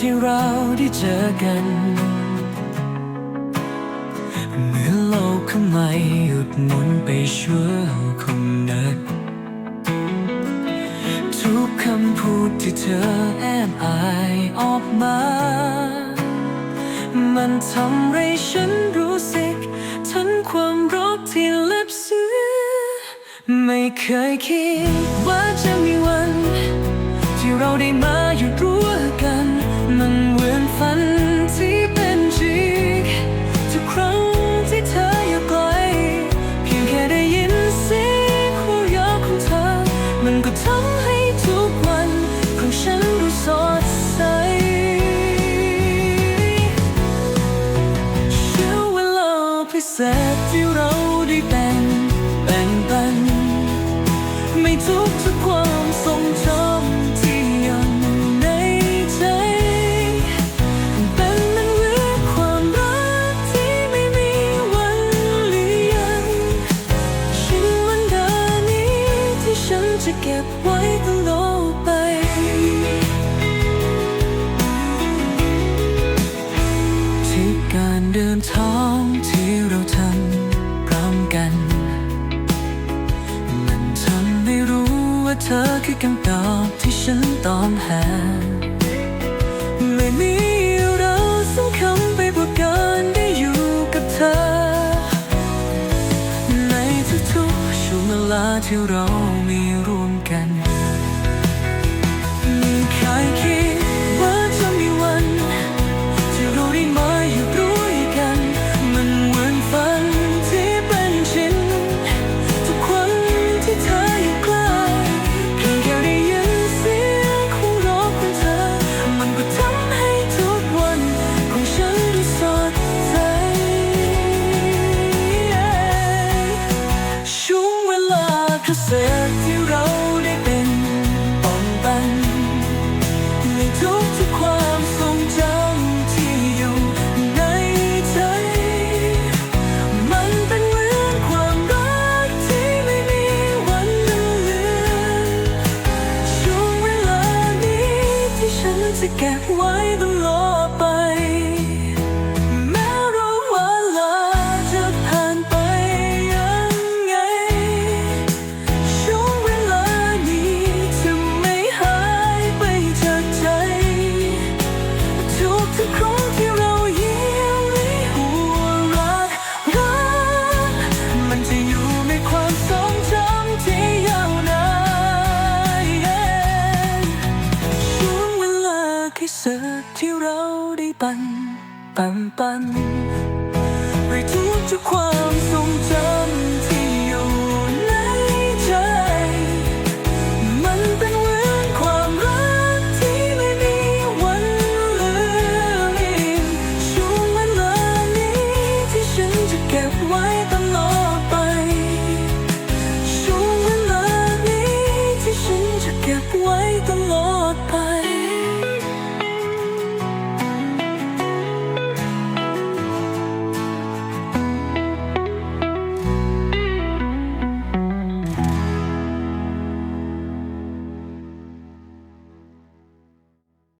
ที่เราได้เจอกัน เมื่อโลกข้างในหยุดหมุนไปชั่วคงนัดทุกคำพูดที่เธอแอบอายออกมา มันทำให้ฉันรู้สึกทั้งความรักที่เล็บเสือไม่เคยคิดว่าจะมีวัน ที่เราได้มา ฝันที่เป็นจริงทุกครั้งที่เธออยู่ไกลเพียงแค่ได้ยินเสียงหัวเราะของเธอ มันก็ทำให้ทุกวันของฉันดูสดใสเชื่อวงเวลาพิเศษที่เราได้แบ่งแบ่งปันไม่ทุกทุกความทรงจำ จะเก็บไว้ตลอดไป ที่การเดินทางที่เราทำพร้อมกัน มันทำให้รู้ว่าเธอคือคำตอบที่ฉันต้องหา ลาที่เรามีร่วมกัน ลาพิเศษที่เราได้เป็นป้องกันในทุกทุกความทรงจำที่อยู่ในใจ มันเป็นเหมือนความรักที่ไม่มีวันลืมช่วงเวลานี้ที่ฉันจะเก็บไว้ตลอดไป กที่เราได้ปันปันปันไปทุกทุกความทรงจำ